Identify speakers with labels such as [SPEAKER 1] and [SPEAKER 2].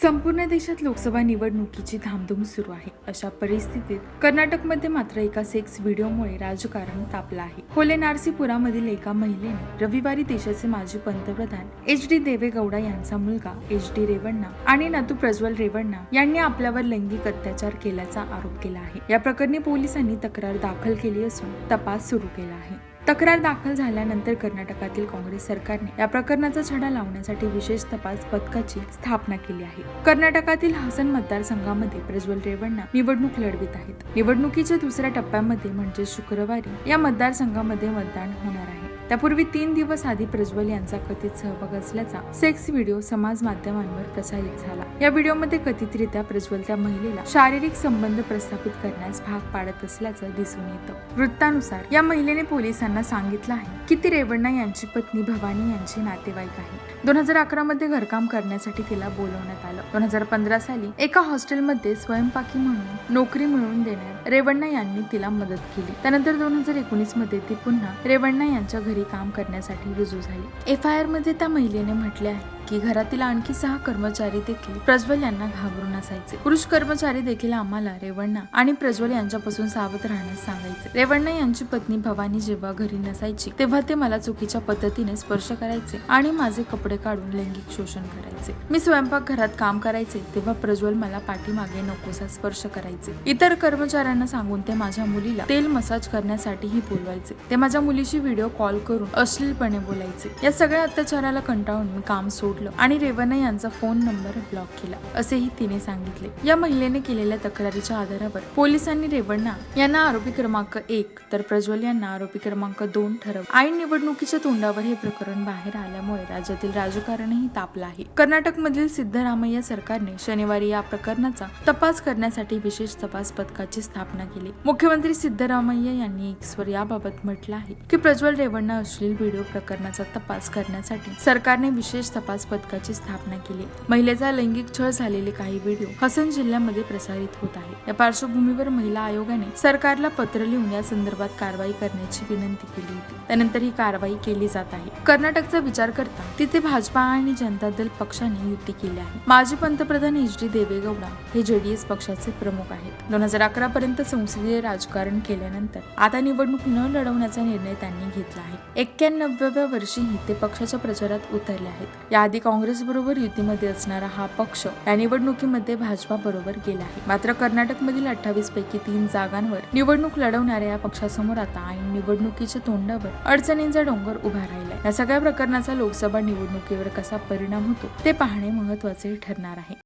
[SPEAKER 1] संपूर्ण देशात लोकसभा निवडणुकीची धामधूम सुरू आहे. अशा परिस्थितीत कर्नाटकमध्ये मात्र एका सेक्स व्हिडिओमुळे राजकारण तापलं आहे. होले नारसीपुरामधील एका महिलेने रविवारी देशाचे माजी पंतप्रधान एच डी देवेगौडा यांचा मुलगा एच डी रेवण्णा आणि नातू प्रज्वल रेवण्णा यांनी आपल्यावर लैंगिक अत्याचार केल्याचा आरोप केला आहे. या प्रकरणी पोलिसांनी तक्रार दाखल केली असून तपास सुरू केला आहे. तक्रार दाखल झाल्यानंतर कर्नाटकातील काँग्रेस सरकारने या प्रकरणाचा छडा लावण्यासाठी विशेष तपास पथकाची स्थापना केली आहे. कर्नाटकातील हसन मतदारसंघामध्ये प्रज्वल रेवण्णा निवडणूक लढवित आहेत. निवडणुकीच्या दुसऱ्या टप्प्यामध्ये म्हणजे शुक्रवारी या मतदारसंघामध्ये मतदान होणार आहे. त्यापूर्वी तीन दिवस आधी प्रज्वल यांचा कथित सहभाग असल्याचा सेक्स व्हिडिओ समाज माध्यमांवर प्रसारित झाला. या व्हिडिओमध्ये कथितरित्या प्रज्वल त्या महिलेला शारीरिक संबंध प्रस्थापित करण्यास भाग पाडत असल्याचं दिसून येतं. वृत्तानुसार या महिलेने पोलिसांना सांगितलं आहे की ती रेवण्णा यांची पत्नी भवानी यांची नातेवाईक आहे. दोन हजार अकरा मध्ये घरकाम करण्यासाठी तिला बोलवण्यात आलं. दोन हजार पंधरा साली एका हॉस्टेलमध्ये स्वयंपाकी म्हणून नोकरी मिळवून देण्यात रेवण्णा यांनी तिला मदत केली. त्यानंतर दोन हजार एकोणीसमध्ये ती पुन्हा रेवण्णा यांच्या घरी काम करण्यासाठी रुजू झाली. एफ आय आरमध्ये त्या महिलेने म्हटले आहे की घरातील आणखी सहा कर्मचारी देखील प्रज्वल यांना घाबरून असायचे. पुरुष कर्मचारी देखील आम्हाला रेवण्णा आणि प्रज्वल यांच्यापासून सावध राहण्यास सांगायचे. रेवण्णा यांची पत्नी भवानी जेव्हा घरी नसायची तेव्हा ते मला चुकीच्या पद्धतीने स्पर्श करायचे आणि माझे कपडे काढून लैंगिक शोषण करायचे. मी स्वयंपाक घरात काम करायचे तेव्हा प्रज्वल मला पाठीमागे नकोसा स्पर्श करायचे. इतर कर्मचाऱ्यांना सांगून ते माझ्या मुलीला तेल मसाज करण्यासाठीही बोलवायचे. ते माझ्या मुलीशी व्हिडिओ कॉल करून अश्लीलपणे बोलायचे. या सगळ्या अत्याचाराला कंटाळून मी काम सोडलं आणि रेवण्णा यांचा फोन नंबर ब्लॉक केला असेही तिने सांगितले. या महिलेने केलेल्या तक्रारीच्या आधारावर पोलिसांनी रेवण्णा यांना आरोपी क्रमांक एक तर प्रज्वल यांना आरोपी क्रमांक दोन ठरव ऐन निवडणुकीच्या तोंडावर हे प्रकरण बाहेर आल्यामुळे राज्यातील राजकारणही तापलं आहे. कर्नाटकमधील सिद्धरामय्या सरकारने शनिवारी या प्रकरणाचा तपास करण्यासाठी विशेष तपास पथकाची स्थापना केली. मुख्यमंत्री सिद्धरामय्या यांनी एक्सवर याबाबत म्हटलं आहे की प्रज्वल रेवण्णा अश्लील व्हिडिओ प्रकरणाचा तपास करण्यासाठी सरकारने विशेष तपास पथकाची स्थापना केली. महिलेचा लैंगिक छळ झालेले काही व्हिडिओ हसन जिल्ह्यामध्ये प्रसारित होत आहे. या पार्श्वभूमीवर महिला आयोगाने सरकारला पत्र लिहून या संदर्भात कारवाई करण्याची विनंती केली होती. त्यानंतर ही कारवाई केली जात आहे. कर्नाटकचा विचार करता तिथे भाजपा आणि जनता दल पक्षाने युती केली आहे. माजी पंतप्रधान एच डी देवेगौडा हे जेडीएस पक्षाचे प्रमुख आहेत. दोन हजार अकरा पर्यंत संसदीय राजकारण केल्यानंतर आता निवडणूक न लढवण्याचा निर्णय त्यांनी घेतला आहे. एक्क्याण्णव्या वर्षीही ते पक्षाच्या प्रचारात उतरले आहेत. याआधी काँग्रेस बरोबर युतीमध्ये असणारा हा पक्ष या निवडणुकीमध्ये भाजपा बरोबर गेला आहे. मात्र कर्नाटकमधील अठ्ठावीस पैकी तीन जागांवर निवडणूक लढवणाऱ्या या पक्षासमोर आता ऐन निवडणुकीच्या तोंडावर अडचणींचा डोंगर उभा राहिलाय. या सगळ्या प्रकरणाचा लोकसभा निवडणुकीवर कसा परिणाम होतो ते पाहणे महत्त्वाचे ठरणार आहे.